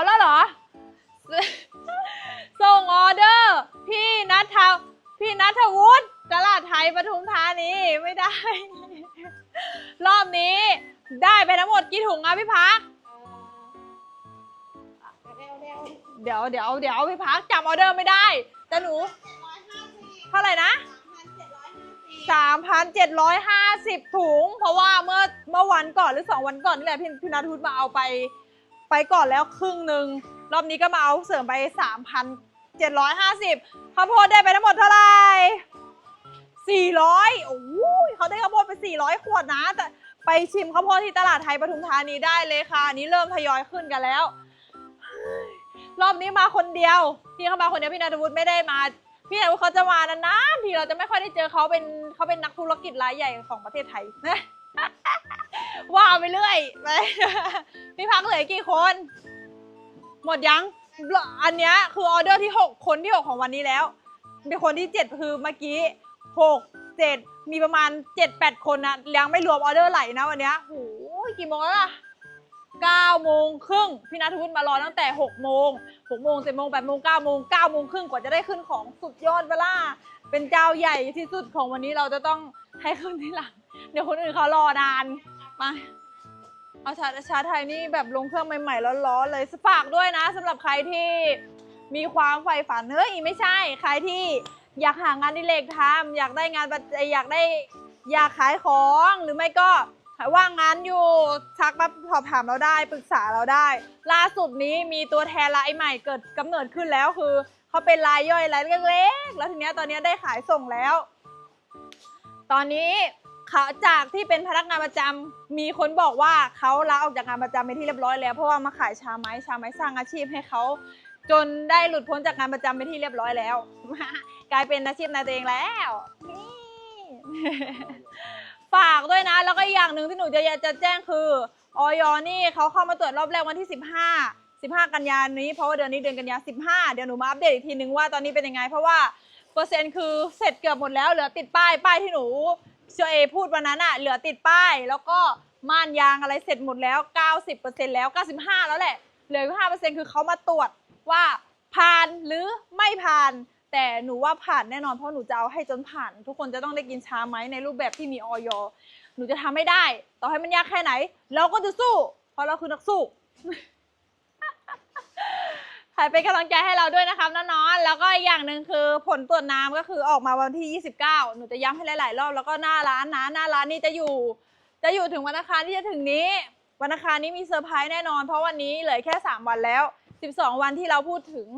เอาแล้วเหรอ ส่งออเดอร์ พี่นัทวพี่นัทวุฒิตลาดไทยปทุมธานีไม่ได้ รอบนี้ได้ไปทั้งหมดกี่ถุงอะพี่พักเดี๋ยวเดี๋ยวเดี๋ยวพี่พักจำออเดอร์ไม่ได้ แต่หนู เท่าไหร่นะ3,750 ถุง เพราะว่าเมื่อเมื่อวันก่อนหรือ 2 วันก่อนนี่แหละพี่พี่นัทวุฒิมาเอาไป ไปก่อนแล้วครึ่งหนึ่งรอบนี้ก็มาเอาเสริมไป 3,750ข้าวโพดได้ไปทั้งหมดเท่าไหร่400โอ้ยเขาได้ข้าวโพดไป 400 ขวดนะแต่ไปชิมข้าวโพดที่ตลาดไทยปทุมธานีได้เลยค่ะนี้เริ่มทยอยขึ้นกันแล้ว รอบนี้มาคนเดียว พี่เข้ามาคนเดียวพี่นัทวุฒิไม่ได้มา พี่นัทวุฒิเขาจะมานานๆทีเราจะไม่ค่อยได้เจอเขาเป็นเขาเป็นนักธุรกิจรายใหญ่ของประเทศไทยนะ ว่าไปเรื่อยไปพี่พักเหลือกี่คน หมดยัง อันเนี้ยคือออเดอร์ที่ 6 คนที่ 6 ของวันนี้แล้วมีคนที่ 7 คือเมื่อกี้ 6 7 มีประมาณ 7-8 คนนะยังไม่รวมออเดอร์ไหลนะวันเนี้ยโหกี่โมงแล้วล่ะ9โมงครึ่งพี่นัทวุฒิมารอตั้งแต่ 6 โมง 6 โมง 7 โมง 8 โมง 9 โมง 9 โมงครึ่งกว่าจะได้ขึ้นของสุดยอดเวล่าเป็นเจ้าใหญ่ที่สุดของวันนี้เราจะต้องให้ขึ้นที่หลัง เดี๋ยวคนอื่นเขารอนาน มาเอาชาชาไทยนี่แบบลงเครื่องใหม่ๆร้อนๆเลยฝากด้วยนะสำหรับใครที่มีความใฝ่ฝันเฮ้ยไม่ใช่ ใครที่อยากหางานดิเรกทำอยากได้งานอยากได้อยากขายของหรือไม่ก็ว่างงานอยู่ทักมาสอบถามเราได้ปรึกษาเราได้ ล่าสุดนี้มีตัวแทนรายใหม่เกิดกำเนิดขึ้นแล้วคือเขาเป็นรายย่อยรายเล็กๆแล้วทีเนี้ยตอนนี้ได้ขายส่งแล้ว ตอนนี้ เขาจากที่เป็นพนักงานประจำมีคนบอกว่าเขาลาออกจากงานประจำไปนที่เรียบร้อยแล้ว เพราะว่ามาขายชาไม้ชาไม้สร้างอาชีพให้เขาจนได้หลุดพ้นจากงานประจำไปนที่เรียบร้อยแล้ว กลายเป็นอาชีพนายตัวเองแล้วนี่ ฝากด้วยนะ แล้วก็อีกอย่างหนึ่งที่หนูจะจะแจ้งคือออยนี่เขาเข้ามาตรวจรอบแรกวันที่ 15 15 กันยายนนี้เพราะว่าเดือนนี้เดือนกันยา15 เดี๋ยวหนูมาอัปเดตอีกทีนึงว่าตอนนี้เป็นยังไง เพราะว่าเปอร์เซ็นต์คือเสร็จเกือบหมดแล้วเหลือติดป้ายป้ายที่หนู เชอเอพูดวันนั้นอะเหลือติดป้าย แล้วก็ม่านยางอะไรเสร็จหมดแล้ว 90%แล้ว 95 แล้วแหละ เหลือ5%คือเขามาตรวจว่าผ่านหรือไม่ผ่าน แต่หนูว่าผ่านแน่นอนเพราะหนูจะเอาให้จนผ่าน ทุกคนจะต้องได้กินชาไหมในรูปแบบที่มีออยหนูจะทำไม่ได้ ต่อให้มันยากแค่ไหน เราก็จะสู้ เพราะเราคือนักสู้ เป็นกำลังใจให้เราด้วยนะครับน้องๆแล้วก็อีกอย่างหนึ่งคือผลตรวจน้ำก็คือออกมาวันที่ 29 หนูจะย้ำให้หลาย ๆ รอบแล้วก็หน้าร้านนะหน้าร้านนี่จะอยู่ จะอยู่ถึงวันอังคารที่จะถึงนี้ วันอังคารนี้มีเซอร์ไพรส์แน่นอน เพราะวันนี้เหลือแค่ 3 วันแล้ว 12 วันที่เราพูดถึง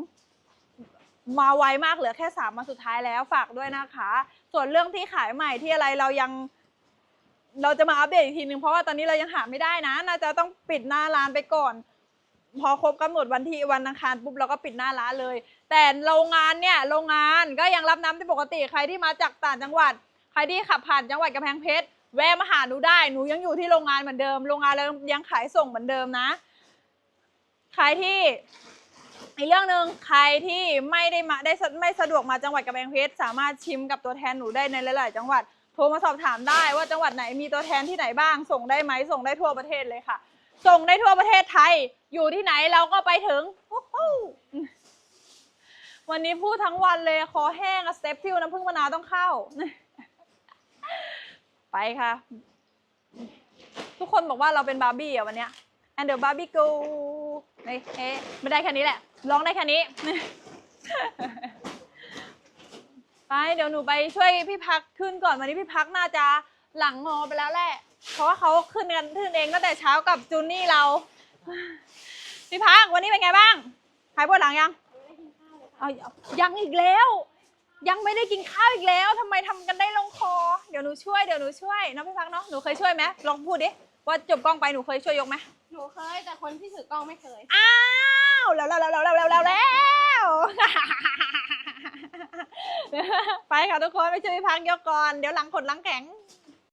มาไวมากเหลือแค่สามวันสุดท้ายแล้วฝากด้วยนะคะ ส่วนเรื่องที่ขายใหม่ที่อะไรเรายัง เราจะมาอัปเดตอีกทีนึงเพราะว่าตอนนี้เรายังหาไม่ได้นะ น่าจะต้องปิดหน้าร้านไปก่อน พอครบกำหนดวันที่วันอังคารปุ๊บเราก็ปิดหน้าร้านเลย แต่โรงงานเนี่ยโรงงานก็ยังรับน้ำที่ปกติใครที่มาจากต่างจังหวัด ใครที่ขับผ่านจังหวัดกำแพงเพชรแวะมาหาหนูได้หนูยังอยู่ที่โรงงานเหมือนเดิม โรงงานเรายังขายส่งเหมือนเดิมนะใครที่อีกเรื่องหนึ่งใครที่ไม่ได้มาได้ไม่สะดวกมาจังหวัดกำแพงเพชรสามารถชิมกับตัวแทนหนูได้ในหลาย ๆ จังหวัดโทรมาสอบถามได้ว่าจังหวัดไหนมีตัวแทนที่ไหนบ้าง ส่งได้ไหมส่งได้ทั่วประเทศเลยค่ะ ส่งได้ทั่วประเทศไทย อยู่ที่ไหนเราก็ไปถึง วันนี้พูดทั้งวันเลย คอแห้งอะสเต็ปทิวน้ำผึ้งมะนาวต้องเข้า ไปค่ะ ทุกคนบอกว่าเราเป็นบาร์บี้อะวันเนี้ย and the Barbie go นี่เอ๊ะไม่ได้แค่นี้แหละ ร้องได้แค่นี้ ไปเดี๋ยวหนูไปช่วยพี่พักขึ้นก่อนวันนี้พี่พักน่าจะหลังงอไปแล้วแหละ เพราะว่าเขาขึ้นกันขึ้นเองตั้งแต่เช้ากับจูนี่เรา พี่พักวันนี้เป็นไงบ้างหายปวดหลังยังเอายังอีกแล้ว ยังไม่ได้กินข้าวอีกแล้วทำไมทำกันได้ลงคอ เดี๋ยวหนูช่วยเดี๋ยวหนูช่วยเน้องพี่พักเนาะหนูเคยช่วยไหมลองพูดดิว่าจบกล้องไปหนูเคยช่วยยกไหมหนูเคยแต่คนที่ถือกล้องไม่เคย อ้าวแล้วแล้วแล้วแล้วแล้วแล้วแล้วไปค่ะทุกคนไปช่วยพี่พักยกก่อนเดี๋ยวหลังขดหลังแข็ง